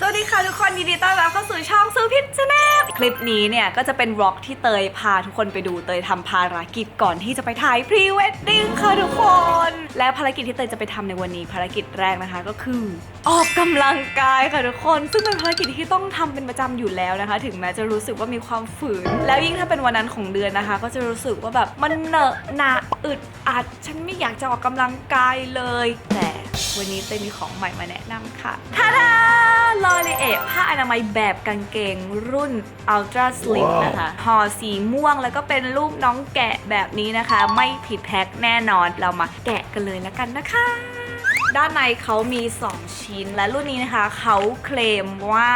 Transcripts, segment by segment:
สวัสดีค่ะทุกคนยินดีต้อนรับเข้าสู่ช่องซูพิชแนลคลิปนี้เนี่ยก็จะเป็นวล็อกที่เตยพาทุกคนไปดูเตยทำภารกิจก่อนที่จะไปถ่ายพรีเวดดิ้งค่ะทุกคน และภารกิจที่เตยจะไปทำในวันนี้ภารกิจแรกนะคะก็คือ ออกกำลังกายค่ะทุกคน ซึ่งเป็นภารกิจที่ต้องทำเป็นประจำอยู่แล้วนะคะ ถึงแม้จะรู้สึกว่ามีความฝืน แล้วยิ่งถ้าเป็นวันนั้นของเดือนนะคะ ก็จะรู้สึกว่าแบบมันเหนอะหนะอึดอัด ฉันไม่อยากจะออกกำลังกายเลย แต่ วันนี้เตยมีของใหม่มาแนะนำค่ะทาดาลอรีเอผ้าอนามัยแบบกางเกงรุ่น Ultra Slim นะคะห่อสีม่วงแล้วก็เป็นรูปน้องแกะแบบนี้นะคะ ไม่ผิดแพ็คแน่นอนเรามาแกะกันเลยแล้วกันนะคะ ด้านในเขามี 2 ชิ้น และรุ่นนี้นะคะเขาเคลมว่า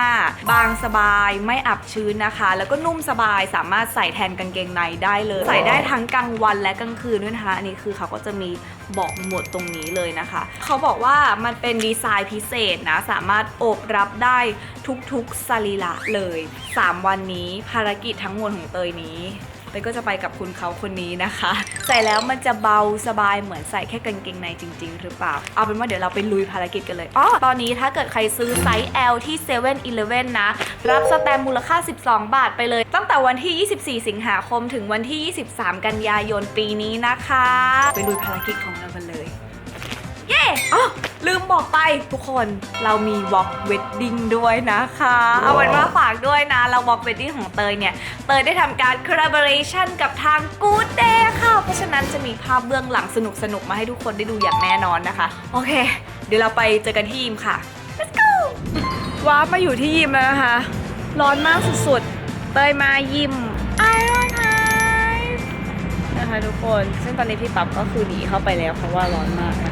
บางสบายไม่อับชื้นนะคะ แล้วก็นุ่มสบายสามารถใส่แทนกางเกงในได้เลย ใส่ได้ทั้งกลางวันและกลางคืนด้วยนะคะ อันนี้คือเขาก็จะมีบอกหมดตรงนี้เลยนะคะ เขาบอกว่ามันเป็นดีไซน์พิเศษนะ สามารถโอบรับได้ทุกๆสรีระเลย 3 วันนี้ภารกิจทั้งมวลของเตยนี้ เตยก็จะไปกับคุณเขาคนนี้นะคะ ใส่แล้วมันจะเบาสบายเหมือนใส่แค่กางเกงในจริง ๆ หรือเปล่า เอาเป็นว่าเดี๋ยวเราไปลุยภารกิจกันเลยอ๋อตอนนี้ถ้าเกิดใครซื้อไซส์ L ที่7 e เ e ่ e อนะ รับสแตมมูลค่า 12 บาทไปเลย ตั้งแต่วันที่ 24 สิงหาคมถึงวันที่ 23 กันยายนปีนี้นะคะ ไปลุยภารกิจของเรากันเลย เย้อ๋อลืมบอกไปทุกคนเรามี Walk Wedding ด้วยนะคะ เอาเป็นว่าฝากด้วยนะ เรา Walk Wedding ของเตยเนี่ย เตยได้ทำการ collaboration กับทาง Good Day ค่ะ เพราะฉะนั้นจะมีภาพเบื้องหลังสนุกๆมาให้ทุกคนได้ดูอย่างแน่นอนนะคะ โอเค เดี๋ยวเราไปเจอกันที่ยิมค่ะ let's go ว้าร์ปมาอยู่ที่ยิมแล้วนะคะ ร้อนมากสุดๆ เตยมายิม Iron Eyes นะคะทุกคน ซึ่งตอนนี้พี่ปั๊บก็คือหนีเข้าไปแล้วเพราะว่าร้อนมากนะ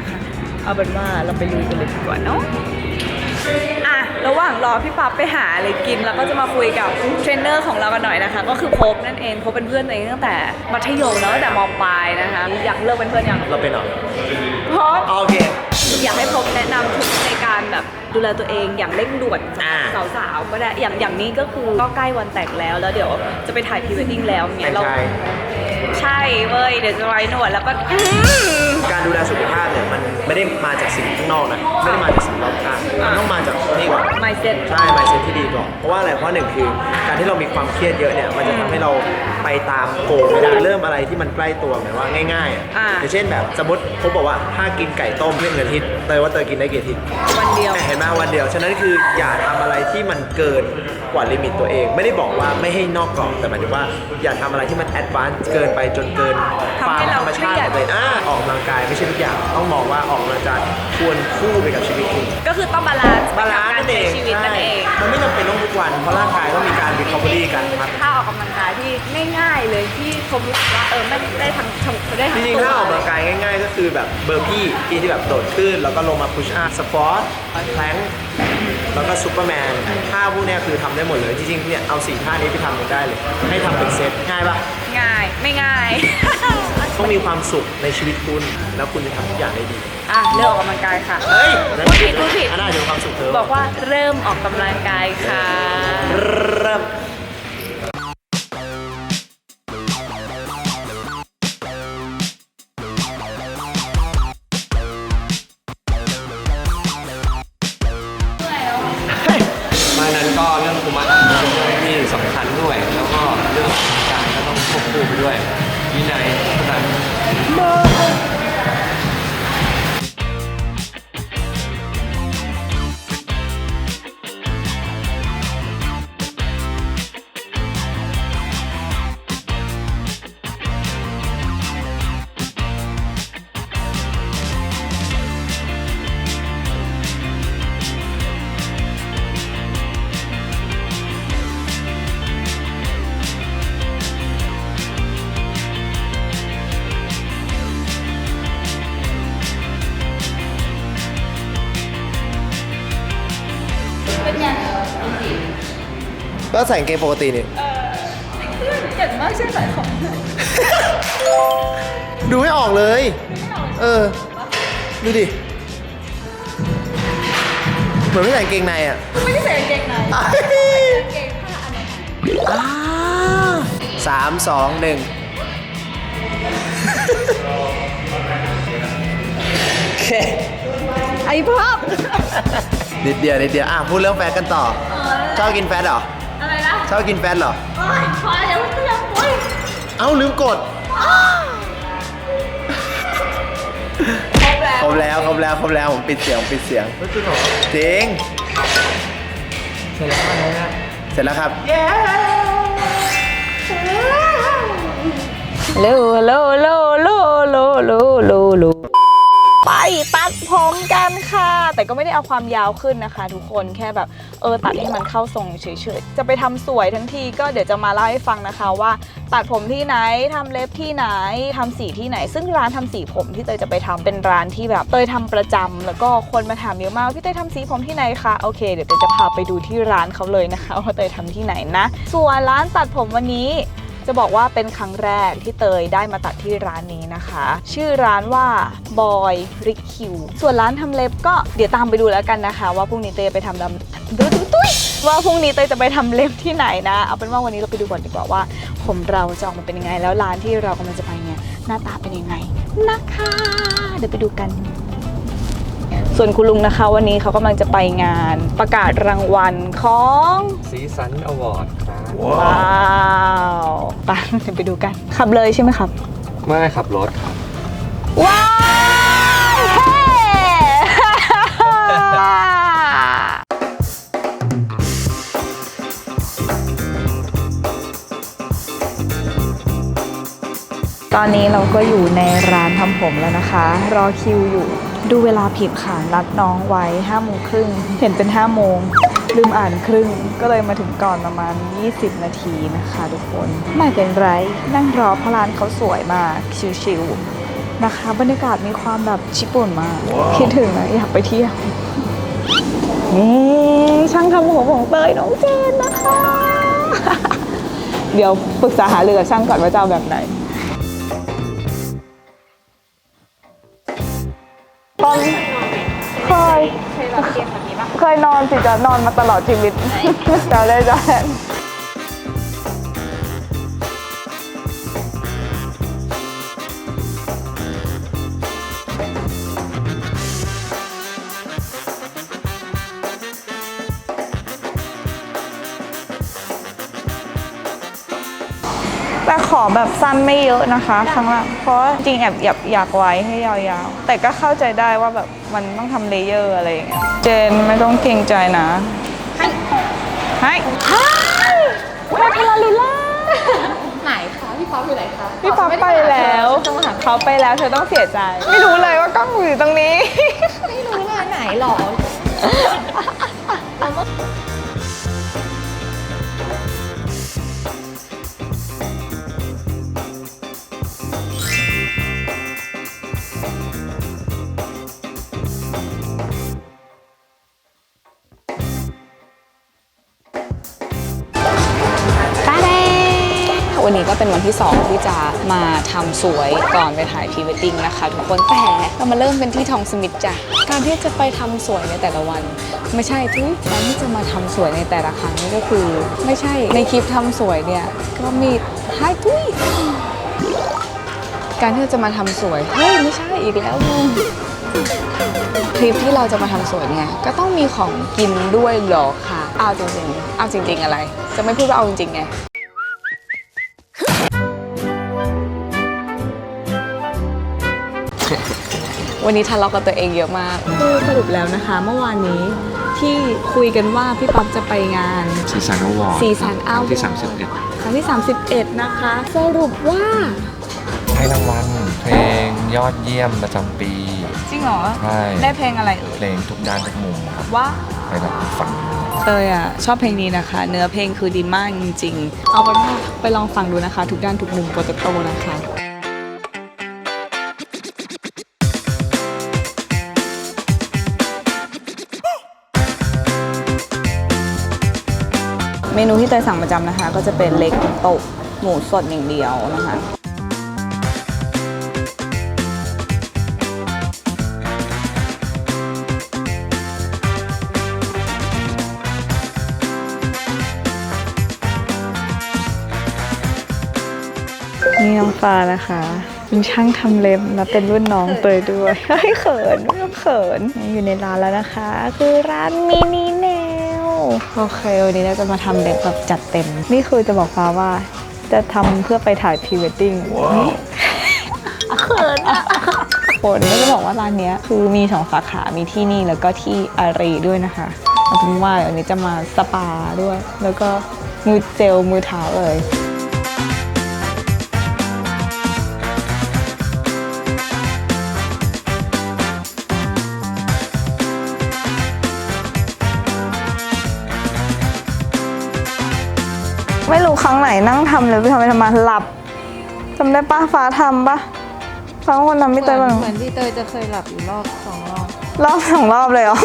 คะ เอาเป็นว่าเราไปลุยกันเลยดีกว่าเนาะอะระหว่างรอพี่ปั๊บไปหาอะไรกินเราก็จะมาคุยกับเทรนเนอร์ของเรากันหน่อยนะคะ ก็คือพบนั่นเองพบเป็นเพื่อนตัวเองตั้งแต่มัธยมแล้วตั้งแต่มปลายนะคะ อยากเลิกเป็นเพื่อนยังเราเป็นเหรอพบโอเค อยากให้พบแนะนำทริคในการแบบดูแลตัวเองอย่างเร่งด่วนอ่าสาวๆก็ได้อย่างอย่างนี้ก็คือก็ใกล้วันแต่งแล้วแล้วเดี๋ยวจะไปถ่ายพรีเวดดิ้งแล้วเนี่ยเรา ใช่ใช่เว้ยเดี๋ยวจะไว้หนวดแล้วก็อื้อหือการดูแลสุขภาพเนี่ยมันไม่ได้มาจากสิ่งข้างนอกนะไม่ได้มาจากสิ่งรอบข้างมันต้องมาจากนี่ก่อน mindset ใช่ mindset ที่ดีก่อนเพราะว่าอะไรเพราะหนึ่งคือ การที่เรามีความเครียดเยอะเนี่ยมันจะทำให้เราไปตามโกไม่ได้เริ่มอะไรที่มันใกล้ตัวหมายว่าง่ายๆอะอ่า อย่างเช่นแบบสมมติเขาบอกว่าถ้ากินไก่ต้มเรื่องเงินอาทิตย์เตยว่าเตยกินได้กี่อาทิตย์ วันเดียวเห็นไหมวันเดียว ฉะนั้นคืออย่าทำอะไรที่มันเกิน กว่าลิมิตตัวเอง ไม่ได้บอกว่าไม่ให้นอกกรอบแต่หมายถึงว่าอย่าทำอะไรที่มันแอดวานซ์เกินไปจนเกินทำให้เราธรรมชาติเครียดของตัวเองอ่าออกกำลังกายไม่ใช่ทุกอย่าง ต้องมองว่าออกกำลังกายควรคู่ไปกับชีวิตคุณ ก็คือต้องบาลานซ์บาลานซ์กานั่รนเอใช้งชีวิตนั่นเอง ใช่มันไม่จำเป็นต้องทุกวัน เพราะร่างกายต้องมีการ recovery กันครับถ้าออกกำลังกายที่ง่าย ๆ เลยที่ผมรู้สึกว่าเออไม่ได้ทั้งทั้งได้จทั้งริงตัวๆถ้าออกกำลังกายง่ายๆ ก็คือแบบเบอร์พี่ที่ที่แบบโดดขึ้น แล้วก็ลงมา push up squat plank แล้วก็ซูเปอร์แมนท่าพวกเนี้ยคือทำได้หมดเลยจริงๆเนี่ยเอาสี่ท่านี้ไปทำกันได้เลย ให้ทำเป็นเซตง่ายปะง่ายไม่ง่าย ต้องมีความสุขในชีวิตคุณ แล้วคุณจะทำทุกอย่างได้ดีอะเริ่มออกกำลังกายค่ะ เฮ้ยพูดผิดพูดผิด อันน่าจะมีความสุขเธอบอกว่าเริ่มออกกำลังกายค่ะ เริ่ม ก็ใส่กางเกงปกตินี่เก่งมากใช่ไหมของดูไม่ออกเลย เออ ดูดิ เหมือนไม่ใส่กางเกงในอะ ไม่ได้ใส่กางเกงในอ้าวกางเกงผ้าอนามัยอ่าสามสองหนึ่งโอเคไอ้ภาพนิดเดียวนิดเดียวอะพูดเรื่องแฟนกันต่อ ชอบกินแฟตเหรออะไรนะ ชอบกินแฟนเหรอ โอ๊ยพอแล้วเพื่อนโอ๊ยเอ้าลืมกด ครบแล้วครบแล้วครบแล้วผมปิดเสียงปิดเสียงก็คือขอจริงเสร็จแล้วนะเสร็จแล้วครับ เย้โลโลโลโลโลโลโล ตัดผมกันค่ะ แต่ก็ไม่ได้เอาความยาวขึ้นนะคะ ทุกคนแค่แบบเออตัดให้มันเข้าทรงเฉยๆ จะไปทำสวยทั้งทีก็เดี๋ยวจะมาเล่าให้ฟังนะคะว่า ตัดผมที่ไหนทำเล็บที่ไหนทำสีที่ไหน ซึ่งร้านทำสีผมที่เตยจะไปทำเป็นร้านที่แบบเตยทำประจำแล้วก็คนมาถามเยอะมากว่าพี่เตยทำสีผมที่ไหนคะโอเคเดี๋ยวเตยจะพาไปดูที่ร้านเขาเลยนะคะว่าเตยทำที่ไหนนะ ส่วนร้านตัดผมวันนี้ จะบอกว่าเป็นครั้งแรกที่เตยได้มาตัดที่ร้านนี้นะคะ ชื่อร้านว่าบอยริคิวส่วนร้านทำเล็บก็เดี๋ยวตามไปดูแล้วกันนะคะ ว่าพรุ่งนี้เตยไปทำดำดูดูตุ้ยว่าพรุ่งนี้เตยจะไปทำเล็บที่ไหนนะ เอาเป็นว่าวันนี้เราไปดูก่อนดีกว่าว่า ผมเราจะออกมาเป็นยังไง แล้วร้านที่เรากำลังจะไปเนี่ยหน้าตาเป็นยังไงนะคะ เดี๋ยวไปดูกัน ส่วนคุณลุงนะคะ วันนี้เขากำลังจะไปงานประกาศรางวัลของสีสันอวอร์ดครับว้าวไปเดี๋ยวไปดูกัน ขับเลยใช่ไหมครับ ไม่ขับรถครับว้าวเฮ้ตอนนี้เราก็อยู่ในร้านทำผมแล้วนะคะ รอคิวอยู่ ดูเวลาผิดค่ะนัดน้องไว้5โมงครึ่งเห็นเป็น5โมงลืมอ่านครึ่งก็เลยมาถึงก่อนประมาณ 20 นาทีนะคะทุกคน ไม่เป็นไร นั่งรอเพราะร้านเขาสวยมากชิวๆนะคะ บรรยากาศมีความแบบญี่ปุ่นมากคิดถึงนะอยากไปเที่ยวนี่ช่างทำผมของเตยน้องเจนนะคะ เดี๋ยวปรึกษาหารือกับช่างก่อนว่าจะเอาแบบไหน ยนอนสิจะนอนมาตลอดชีวิตจะได้จะแต่ขอแบบสั้นไม่เยอะนะคะข้างล่างเพราะว่าจริงแอบอยากอยากไว้ให้ยาวๆ แต่ก็เข้าใจได้ว่าแบบ มันต้องทำเลเยอร์อะไรอย่างเงี้ยเจนไม่ต้องเกรงใจนะให้ให้ให้พาราลิล่าไหนคะพี่ป๊อปอยู่ไหนคะพี่ป๊อปไปแล้วต้องมาหาเขาไปแล้วเธอต้องเสียใจ ไม่รู้เลยว่ากล้องอยู่ตรงนี้ ไม่รู้เลยไหนหรอ ที่ 2 ที่จะมาทำสวยก่อนไปถ่ายพรีเวดดิ้งนะคะ ทุกคนแต่เรามาเริ่มเป็นที่ทองสมิธจ้ะการที่จะไปทำสวยในแต่ละวัน ไม่ใช่ทุกการที่จะมาทำสวยในแต่ละครั้งนี่ก็คือ ไม่ใช่ในคลิปทำสวยเนี่ยก็มีให้ทุยการที่จะมาทำสวยเฮ้ยไม่ใช่อีกแล้วมึงคลิปที่เราจะมาทำสวยเนี่ยก็ต้องมีของกินด้วยหรอคะเอาจริงๆ เอาจริง ๆ อะไร จะไม่พูดว่าเอาจริงๆไง วันนี้ทะเลาะกับตัวเองเยอะมากคือสรุปแล้วนะคะ เมื่อวานนี้ที่คุยกันว่าพี่ป๊อปจะไปงาน สีสันอวอร์ดสีสันอวอร์ด ที่ 31ครั้งที่ 31 นะคะ สรุปว่า ให้รางวัลเพลงยอดเยี่ยมประจำปี จริงเหรอ ใช่ ได้เพลงอะไรเอ่ยเพลงทุกด้านทุกมุมครับว่าไปแบบฝังเตยอะชอบเพลงนี้นะคะ เนื้อเพลงคือดีมากจริงๆ เอาเป็นว่าไปลองฟังดูนะคะ ทุกด้านทุกมุมโปรโตโตนะคะ เมนูที่เตยสั่งประจำนะคะ ก็จะเป็นเล็กโตะหมูสดอย่างเดียวนะคะนี่น้องฟ้านะคะเป็นช่างทำเล็บแล้วเป็นรุ่นน้องเตยด้วยเฮ้ยเขินไม่ต้องเขินอยู่ในร้านแล้วนะคะ คือร้านมินิแน โอเควันนี้เราจะมาทำเล็บแบบจัดเต็ม นี่คือจะบอกฟ้าว่า จะทำเพื่อไปถ่ายพรีเวดดิ้งเขินอะคนก็จะบอกว่าร้านเนี้ยคือมีสองสาขา มีที่นี่แล้วก็ที่อารีด้วยนะคะเอาเป็นว่าวันนี้จะมาสปาด้วย แล้วก็มือเจลมือเท้าเลย ไม่รู้ครั้งไหนนั่งทำเลยไปทำไปทำมาหลับจำได้ปะฟ้าทำปะฟ้าเป็นคนทำพี่เตยบ้างเหมือนที่เตยจะเคยหลับอยู่รอบสองรอบรอบสองรอบเลยเหรอ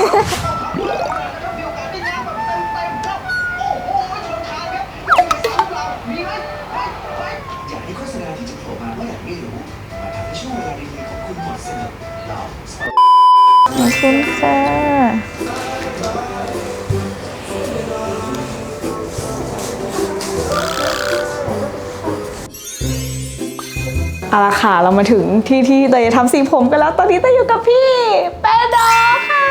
จากที่โฆษณาที่จะโผล่มาเมื่อไหร่ไม่รู้มาทำให้ช่วงเวลาดีๆของคุณหมดสนุกเราขอบคุณค่ะ เอาละค่ะเรามาถึงที่ที่เตยจะทำสีผมกันแล้ว ตอนนี้เตยอยู่กับพี่เปโดค่ะ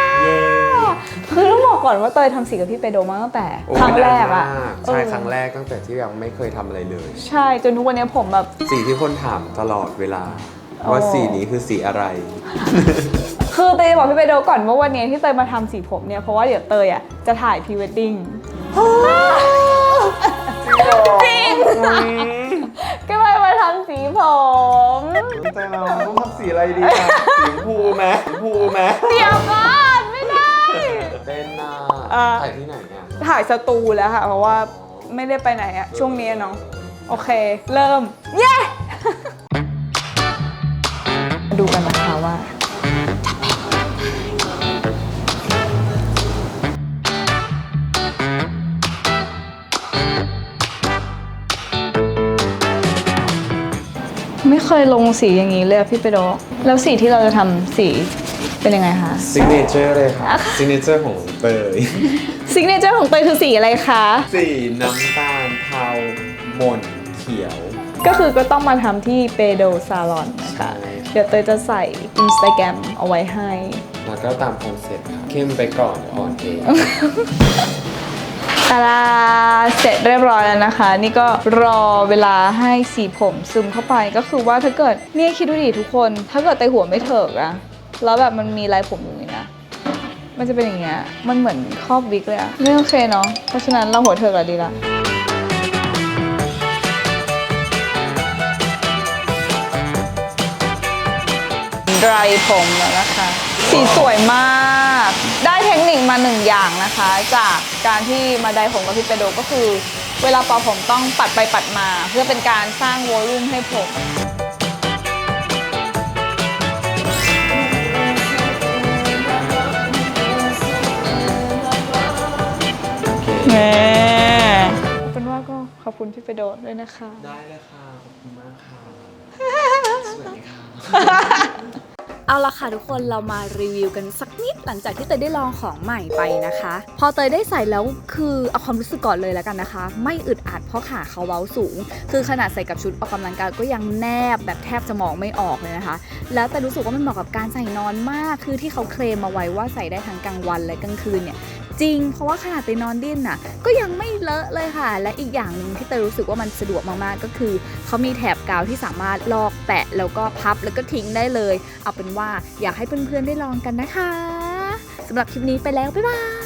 คือต้องบอกก่อนว่าเตยทำสีกับพี่เปโดมาตั้งแต่โอ้ครั้งแรกอะนานมากใช่เออครั้งแรกตั้งแต่ที่ยังไม่เคยทำอะไรเลย ใช่จนทุกวันนี้ผมแบบ สีที่คนถามตลอดเวลาอ๋อว่าสีนี้คือสีอะไร คือเตยจะบอกพี่เปโดก่อนว่าวันนี้ที่เตยมาทำสีผมเนี่ยเพราะว่าเดี๋ยวเตยอะจะถ่ายพรีเวดดิ้งจริงก็เลยมาทำ สีผมแต่เราต้องทำสีอะไรดีอะสีชมพูไหมสีชมพูไหมเดี๋ยวก่อนไม่ได้เป็นอ่อ่าะถ่ายที่ไหนเนี่ยถ่ายสตูแล้วค่ะ เพราะว่าไม่ได้ไปไหนอะช่วงนี้เนาะโอเค เริ่ม เย้ เคยลงสีอย่างนี้เลยอะพี่เปโดแล้วสีที่เราจะทำสีเป็นยังไงคะซิกเนเจอร์เลยค่ะซิกเนเจอร์ของเตยซิกเนเจอร์ของเตยคือสีอะไรคะ สีน้ำตาลเทาหม่นเขียว ก็คือก็ต้องมาทำที่เปโดซาลอนนะคะ ใช่ เดี๋ยวเตยจะใส่ Instagram เอาไว้ให้ แล้วก็ตามคอนเซ็ปต์ค่ะเข้มไปก่อนเดี๋ยวอ่อนเอง ตาดาเสร็จเรียบร้อยแล้วนะคะ นี่ก็รอเวลาให้สีผมซึมเข้าไปก็คือว่าถ้าเกิดเนี่ยคิดดูดิทุกคน ถ้าเกิดไตหัวไม่เถิกอะแล้วแบบมันมีลายผมอยู่นี่นะมันจะเป็นอย่างเงี้ยมันเหมือนครอบวิกเลยอะไม่โอเคเนาะเพราะฉะนั้นเราหัวเถิกอะดีละดรายผมแล้วนะคะ สีสวยมาก ได้ คนิคมาหนึ่งอย่างนะคะ จากการที่มาไดผมกับพี่เปโดก็คือ เวลาเป่าผมต้องปัดไปปัดมา เพื่อเป็นการสร้างวอลลุ่มให้ผมแหมเอาเป็นว่าก็ขอบคุณพี่เปโดด้วยนะคะ ได้เลยค่ะ ขอบคุณมากค่ะ สวัสดีค่ะ เอาละค่ะทุกคนเรามารีวิวกันสักนิดหลังจากที่เตยได้ลองของใหม่ไปนะคะ พอเตยได้ใส่แล้วคือเอาความรู้สึกก่อนเลยแล้วกันนะคะ ไม่อึดอัดเพราะขาเขาเว้าสูง คือขนาดใส่กับชุดออกกำลังกายก็ยังแนบแบบแทบจะมองไม่ออกเลยนะคะ แล้วแต่รู้สึกว่ามันเหมาะกับการใส่นอนมากคือที่เขาเคลมมาไว้ว่าใส่ได้ทั้งกลางวันและกลางคืนเนี่ย จริง เพราะว่าขนาดเตยนอนดิ้นน่ะก็ยังไม่เลอะเลยค่ะ และอีกอย่างหนึ่งที่เตยรู้สึกว่ามันสะดวกมากๆ ก็คือเขามีแถบกาวที่สามารถลอกแปะแล้วก็พับแล้วก็ทิ้งได้เลย เอาเป็นว่าอยากให้เพื่อนๆได้ลองกันนะคะสำหรับคลิปนี้ไปแล้วบ๊ายบาย